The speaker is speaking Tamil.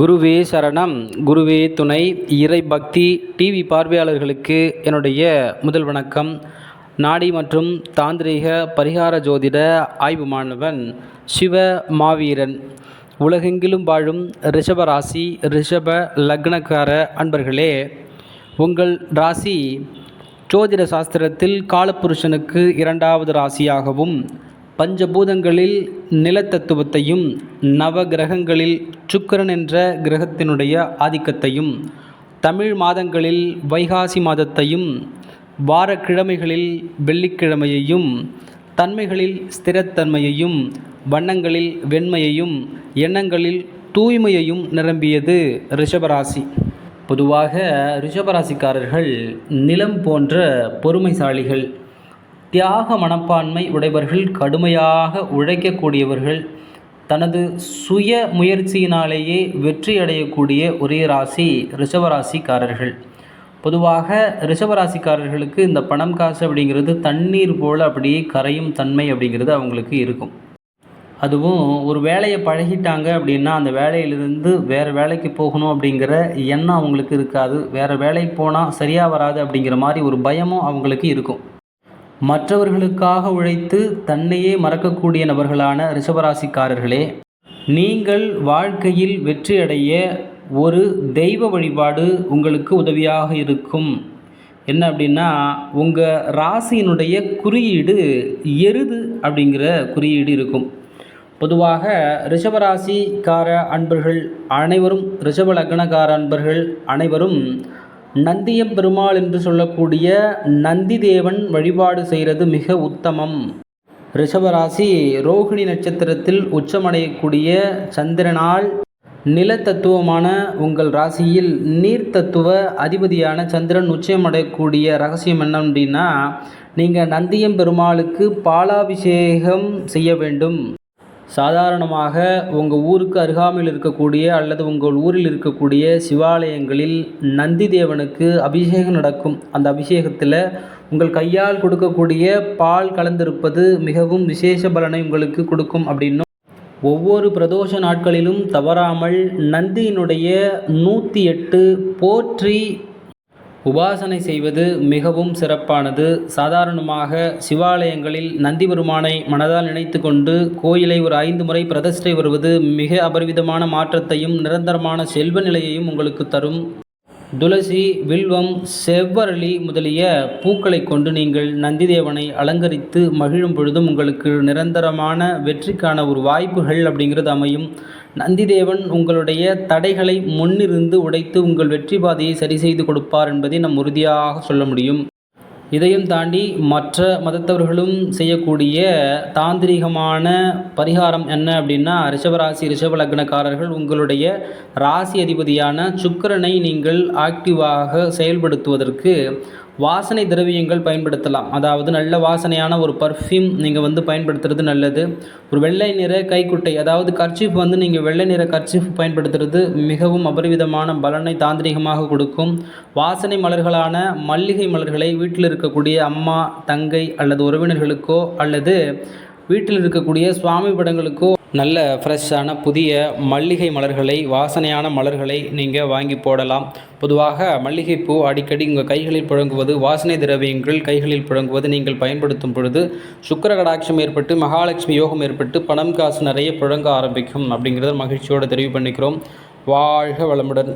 குருவே சரணம். குருவே துணை. இறை பக்தி டிவி பார்வையாளர்களுக்கு என்னுடைய முதல் வணக்கம். நாடி மற்றும் தாந்திரிக பரிகார ஜோதிட ஆய்வு மாணவன் சிவ மாவீரன். உலகெங்கிலும் வாழும் ரிஷப ராசி ரிஷப லக்னக்கார அன்பர்களே உங்கள் ராசி ஜோதிட சாஸ்திரத்தில் காலப்புருஷனுக்கு இரண்டாவது ராசியாகவும் பஞ்சபூதங்களில் நிலத்தத்துவத்தையும் நவ கிரகங்களில் சுக்கிரன் என்ற கிரகத்தினுடைய ஆதிக்கத்தையும் தமிழ் மாதங்களில் வைகாசி மாதத்தையும் வாரக்கிழமைகளில் வெள்ளிக்கிழமையையும் தன்மைகளில் ஸ்திரத்தன்மையையும் வண்ணங்களில் வெண்மையையும் எண்ணங்களில் தூய்மையையும் நிரம்பியது ரிஷபராசி. பொதுவாக ரிஷபராசிக்காரர்கள் நிலம் போன்ற பொறுமைசாலிகள். தியாக மனப்பான்மை உடையவர்கள் கடுமையாக உழைக்கக்கூடியவர்கள். தனது சுய முயற்சியினாலேயே வெற்றி அடையக்கூடிய ஒரே ராசி ரிஷபராசிக்காரர்கள். பொதுவாக ரிஷபராசிக்காரர்களுக்கு இந்த பணம் காசு அப்படிங்கிறது தண்ணீர் போல் அப்படியே கரையும் தன்மை அப்படிங்கிறது அவங்களுக்கு இருக்கும். அதுவும் ஒரு வேலையை பழகிட்டாங்க அப்படின்னா அந்த வேலையிலிருந்து வேறு வேலைக்கு போகணும் அப்படிங்கிற எண்ணம் அவங்களுக்கு இருக்காது. வேறு வேலைக்கு போனால் சரியாக வராது அப்படிங்கிற மாதிரி ஒரு பயமும் அவங்களுக்கு இருக்கும். மற்றவர்களுக்காக உழைத்து தன்னையே மறக்கக்கூடிய நபர்களான ரிஷபராசிக்காரர்களே நீங்கள் வாழ்க்கையில் வெற்றியடைய ஒரு தெய்வ வழிபாடு உங்களுக்கு உதவியாக இருக்கும். என்ன அப்படின்னா உங்கள் ராசியினுடைய குறியீடு எருது அப்படிங்கிற குறியீடு இருக்கும். பொதுவாக ரிஷபராசிக்கார அன்பர்கள் அனைவரும் ரிஷப லக்னக்கார அன்பர்கள் அனைவரும் நந்தியம் பெருமாள் என்று சொல்லக்கூடிய நந்தி தேவன் வழிபாடு செய்கிறது மிக உத்தமம். ரிஷபராசி ரோகிணி நட்சத்திரத்தில் உச்சமடையக்கூடிய சந்திரனால் நிலத்தத்துவமான உங்கள் ராசியில் நீர் தத்துவ அதிபதியான சந்திரன் உச்சமடையக்கூடிய ரகசியம் என்ன அப்படின்னா நீங்கள் நந்தியம் பெருமாளுக்கு பாலாபிஷேகம் செய்ய வேண்டும். சாதாரணமாக உங்கள் ஊருக்கு அருகாமையில் இருக்கக்கூடிய அல்லது உங்கள் ஊரில் இருக்கக்கூடிய சிவாலயங்களில் நந்தி தேவனுக்கு அபிஷேகம் நடக்கும். அந்த அபிஷேகத்தில் உங்கள் கையால் கொடுக்கக்கூடிய பால் கலந்திருப்பது மிகவும் விசேஷ பலனை உங்களுக்கு கொடுக்கும் அப்படின்னும் ஒவ்வொரு பிரதோஷ நாட்களிலும் தவறாமல் நந்தியினுடைய நூற்றி எட்டு போற்றி உபாசனை செய்வது மிகவும் சிறப்பானது. சாதாரணமாக சிவாலயங்களில் நந்தி பெருமானை மனதால் நினைத்து கொண்டு கோயிலை ஒரு ஐந்து முறை பிரதிஷ்டை வருவது மிக அபரிவிதமான மாற்றத்தையும் நிரந்தரமான செல்வ நிலையையும் உங்களுக்கு தரும். துளசி வில்வம் செவ்வரளி முதலிய பூக்களை கொண்டு நீங்கள் நந்திதேவனை அலங்கரித்து மகிழும் பொழுதும் உங்களுக்கு நிரந்தரமான வெற்றிக்கான ஒரு வாய்ப்புகள் அப்படிங்கிறது அமையும். நந்திதேவன் உங்களுடைய தடைகளை முன்னிருந்து உடைத்து உங்கள் வெற்றி பாதையை சரி செய்து கொடுப்பார் என்பதை நம் உறுதியாக சொல்ல முடியும். இதையும் தாண்டி மற்ற மதத்தவர்களும் செய்யக்கூடிய தாந்திரிகமான பரிகாரம் என்ன அப்படின்னா ரிஷபராசி ரிஷப லக்னக்காரர்கள் உங்களுடைய ராசி அதிபதியான சுக்கரனை நீங்கள் ஆக்டிவாக செயல்படுத்துவதற்கு வாசனை திரவியங்கள் பயன்படுத்தலாம். அதாவது நல்ல வாசனையான ஒரு பர்ஃப்யூம் நீங்கள் வந்து பயன்படுத்துறது நல்லது. ஒரு வெள்ளை நிற கைக்குட்டை அதாவது கர்ச்சீஃப் வந்து நீங்கள் வெள்ளை நிற கர்ச்சீஃப் பயன்படுத்துறது மிகவும் அபரிவிதமான பலனை தாந்திரிகமாக கொடுக்கும். வாசனை மலர்களான மல்லிகை மலர்களை வீட்டில் இருக்கக்கூடிய அம்மா தங்கை அல்லது உறவினர்களுக்கோ அல்லது வீட்டில் இருக்கக்கூடிய சுவாமி படங்களுக்கோ நல்ல ஃப்ரெஷ்ஷான புதிய மல்லிகை மலர்களை வாசனையான மலர்களை நீங்கள் வாங்கி போடலாம். பொதுவாக மல்லிகைப்பூ அடிக்கடி உங்கள் கைகளில் புழங்குவது வாசனை திரவியங்கள் கைகளில் புழங்குவது நீங்கள் பயன்படுத்தும் பொழுது சுக்கர கடாட்சம் ஏற்பட்டு மகாலட்சுமி யோகம் ஏற்பட்டு பணம் காசு நிறைய புழங்க ஆரம்பிக்கும் அப்படிங்கிறத மகிழ்ச்சியோடு தெரிவு பண்ணிக்கிறோம். வாழ்க வளமுடன்.